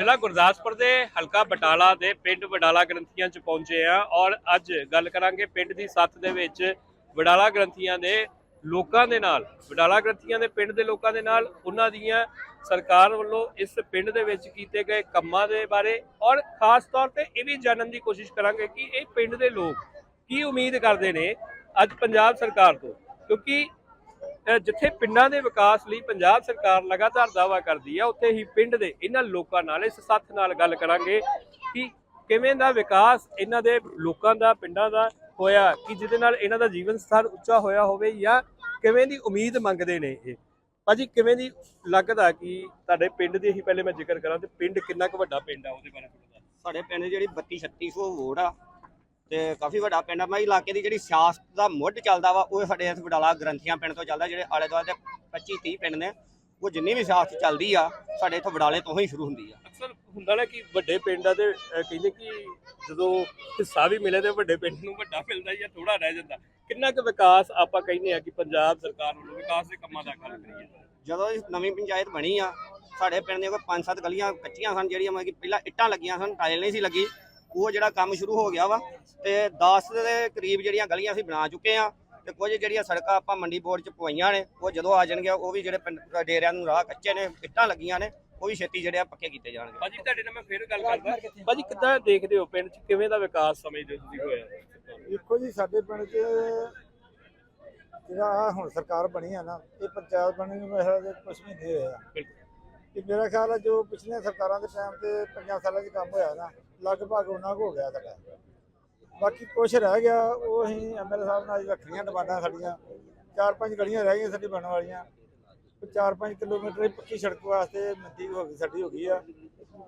ਜ਼ਿਲ੍ਹਾ ਗੁਰਦਾਸਪੁਰ ਦੇ ਹਲਕਾ ਬਟਾਲਾ ਦੇ ਪਿੰਡ ਵਡਾਲਾ ਗ੍ਰੰਥੀਆਂ ਚ ਪਹੁੰਚੇ ਆ ਔਰ ਅੱਜ ਗੱਲ ਕਰਾਂਗੇ ਪਿੰਡ ਦੀ ਸੱਥ ਦੇ ਵਿੱਚ ਵਡਾਲਾ ਗ੍ਰੰਥੀਆਂ ਦੇ ਲੋਕਾਂ ਦੇ ਨਾਲ ਬਟਾਲਾ ਗ੍ਰੰਥੀਆਂ ਦੇ ਪਿੰਡ ਦੇ ਲੋਕਾਂ ਦੇ ਨਾਲ, ਉਹਨਾਂ ਦੀਆਂ ਸਰਕਾਰ ਵੱਲੋਂ ਇਸ ਪਿੰਡ ਦੇ ਵਿੱਚ ਕੀਤੇ ਗਏ ਕੰਮਾਂ ਦੇ ਬਾਰੇ ਔਰ ਖਾਸ ਤੌਰ ਤੇ ਇਹ ਵੀ ਜਾਣਨ ਦੀ ਕੋਸ਼ਿਸ਼ ਕਰਾਂਗੇ ਕਿ ਇਹ ਪਿੰਡ ਦੇ ਲੋਕ ਕੀ ਉਮੀਦ ਕਰਦੇ ਨੇ ਅੱਜ ਪੰਜਾਬ ਸਰਕਾਰ ਤੋਂ, ਕਿਉਂਕਿ ਜਿੱਥੇ ਪਿੰਡਾਂ ਦੇ ਵਿਕਾਸ ਲਈ ਪੰਜਾਬ ਸਰਕਾਰ ਲਗਾਤਾਰ ਦਾਅਵਾ ਕਰਦੀ ਹੈ ਉੱਥੇ ਹੀ ਪਿੰਡ ਦੇ ਇਹਨਾਂ ਲੋਕਾਂ ਨਾਲ, ਇਸ ਸਾਥ ਨਾਲ ਗੱਲ ਕਰਾਂਗੇ ਕਿ ਕਿਵੇਂ ਦਾ ਵਿਕਾਸ ਇਹਨਾਂ ਦੇ ਲੋਕਾਂ ਦਾ, ਪਿੰਡਾਂ ਦਾ ਹੋਇਆ, ਕਿ ਜਿਹਦੇ ਨਾਲ ਇਹਨਾਂ ਦਾ ਜੀਵਨ ਸਥਰ ਉੱਚਾ ਹੋਇਆ ਹੋਵੇ ਜਾਂ ਕਿਵੇਂ ਦੀ ਉਮੀਦ ਮੰਗਦੇ ਨੇ ਇਹ। ਭਾਜੀ, ਕਿਵੇਂ ਦੀ ਲੱਗਦਾ ਕਿ ਤੁਹਾਡੇ ਪਿੰਡ ਦੀ ਹੀ ਪਹਿਲੇ ਮੈਂ ਜ਼ਿਕਰ ਕਰਾਂ ਤੇ ਪਿੰਡ ਕਿੰਨਾ ਕੁ ਵੱਡਾ ਪਿੰਡ ਆ ਉਹਦੇ ਬਾਰੇ ਥੋੜਾ ਸਾਡੇ ਪਿੰਡ ਦੀ ਜਿਹੜੀ 32 3600 ਵੋਟ ਆ ਤੇ ਕਾਫੀ ਵੱਡਾ ਪਿੰਡ ਆ। ਮੈਂ ਇਲਾਕੇ ਦੀ ਜਿਹੜੀ ਸਿਆਸਤ ਦਾ ਮੁੱਢ ਚੱਲਦਾ ਵਾ ਉਹ ਸਾਡੇ ਇਸ ਵਡਾਲਾ ਗ੍ਰੰਥੀਆਂ ਪਿੰਡ ਤੋਂ ਚੱਲਦਾ ਜਿਹੜੇ ਆਲੇ ਦੁਆਲੇ ਦੇ 25 30 ਪਿੰਡ ਨੇ ਉਹ ਜਿੰਨੀ ਵੀ ਸਿਆਸਤ ਚੱਲਦੀ ਆ ਸਾਡੇ ਇੱਥੋਂ ਵਡਾਲੇ ਤੋਂ ਹੀ ਸ਼ੁਰੂ ਹੁੰਦੀ ਆ। ਅਕਸਰ ਹੁੰਦਾ ਨਾ ਕਿ ਵੱਡੇ ਪਿੰਡ ਆ ਤੇ ਅਹ ਕਹਿੰਦੇ ਕਿ ਜਦੋਂ ਹਿੱਸਾ ਵੀ ਮਿਲੇ ਤੇ ਵੱਡੇ ਪਿੰਡ ਨੂੰ ਵੱਡਾ ਮਿਲਦਾ ਜਾਂ ਥੋੜਾ ਰਹਿ ਜਾਂਦਾ। ਕਿੰਨਾ ਕੁ ਵਿਕਾਸ ਆਪਾਂ ਕਹਿੰਦੇ ਆ ਕਿ ਪੰਜਾਬ ਸਰਕਾਰ ਵੱਲੋਂ ਵਿਕਾਸ ਦੇ ਕੰਮਾਂ ਦਾ ਗੱਲ ਕਰੀਏ? ਜਦੋਂ ਇਹ ਨਵੀਂ ਪੰਚਾਇਤ ਬਣੀ ਆ ਸਾਡੇ ਪਿੰਡ ਦੀਆਂ ਕੋਈ ਪੰਜ ਸੱਤ ਗਲੀਆਂ ਕੱਚੀਆਂ ਸਨ ਜਿਹੜੀਆਂ ਮਤਲਬ ਕਿ ਪਹਿਲਾਂ ਇੱਟਾਂ ਲੱਗੀਆਂ ਸਨ ਟਾਇਲ ਨਹੀਂ ਸੀ ਲੱਗੀ। ਉਹ ਜਿਹੜਾ ਕੰਮ ਸ਼ੁਰੂ ਹੋ ਗਿਆ ਵਾ ਤੇ 10 ਦੇ ਕਰੀਬ ਜਿਹੜੀਆਂ ਗਲੀਆਂ ਅਸੀਂ ਬਣਾ ਚੁੱਕੇ ਆ ਤੇ ਕੁਝ ਜਿਹੜੀਆਂ ਸੜਕਾਂ ਆਪਾਂ ਮੰਡੀ ਬੋਰਡ 'ਚ ਪਵਾਈਆਂ ਨੇ ਉਹ ਜਦੋਂ ਆ ਜਾਣਗੀਆਂ ਉਹ ਵੀ ਜਿਹੜੇ ਪਿੰਡ ਡੇਰਿਆਂ ਨੂੰ ਰਾਹ ਕੱਚੇ ਨੇ ਇੱਟਾਂ ਲੱਗੀਆਂ ਨੇ ਉਹ ਵੀ ਛੇਤੀ ਜਿਹੜੇ ਆ ਪੱਕੇ ਕੀਤੇ ਜਾਣਗੇ। ਭਾਜੀ ਤੁਹਾਡੇ ਨਾਲ ਮੈਂ ਫੇਰ ਗੱਲ ਕਰਦਾ। ਭਾਜੀ ਕਿੱਦਾਂ ਦੇਖਦੇ ਹੋ ਪਿੰਡ 'ਚ? ਕਿਵੇਂ ਦਾ ਵਿਕਾਸ ਸਮਝਦੇ ਹੋ ਤੁਸੀਂ ਹੋਇਆ? ਦੇਖੋ ਜੀ ਸਾਡੇ ਪਿੰਡ 'ਚ ਜਿਹੜਾ ਹੁਣ ਸਰਕਾਰ ਬਣੀ ਆ ਨਾ ਇਹ ਪੰਚਾਇਤ ਬਣੀ ਨੂੰ ਮੇਰੇ ਖਿਆਲ ਦੇ ਕੁਛ ਮਹੀਨੇ ਹੋਏ ਆ ਤੇ ਮੇਰਾ ਖਿਆਲ ਹੈ ਜੋ ਪਿਛਲੀਆਂ ਸਰਕਾਰਾਂ ਦੇ ਟਾਈਮ ਤੇ ਪੰਜਾਂ ਸਾਲਾਂ 'ਚ ਕੰਮ ਹੋਇਆ ਨਾ ਲਗਭਗ ਉਹਨਾਂ ਕੁ ਹੋ ਗਿਆ ਸਾਡਾ। ਬਾਕੀ ਕੁਛ ਰਹਿ ਗਿਆ ਉਹ ਅਸੀਂ ਐਮਐਲਏ ਸਾਹਿਬ ਨਾਲ ਰੱਖੀਆਂ ਡਿਮਾਂਡਾਂ ਸਾਡੀਆਂ ਚਾਰ ਪੰਜ ਗਲੀਆਂ ਰਹਿ ਗਈਆਂ ਸਾਡੀ ਬਣਨ ਵਾਲੀਆਂ। ਚਾਰ ਪੰਜ ਕਿਲੋਮੀਟਰ ਦੀ ਪੱਕੀ ਸੜਕ ਵਾਸਤੇ ਮਿੰਤੀ ਹੋ ਗਈ ਸਾਡੀ ਹੋ ਗਈ ਆ।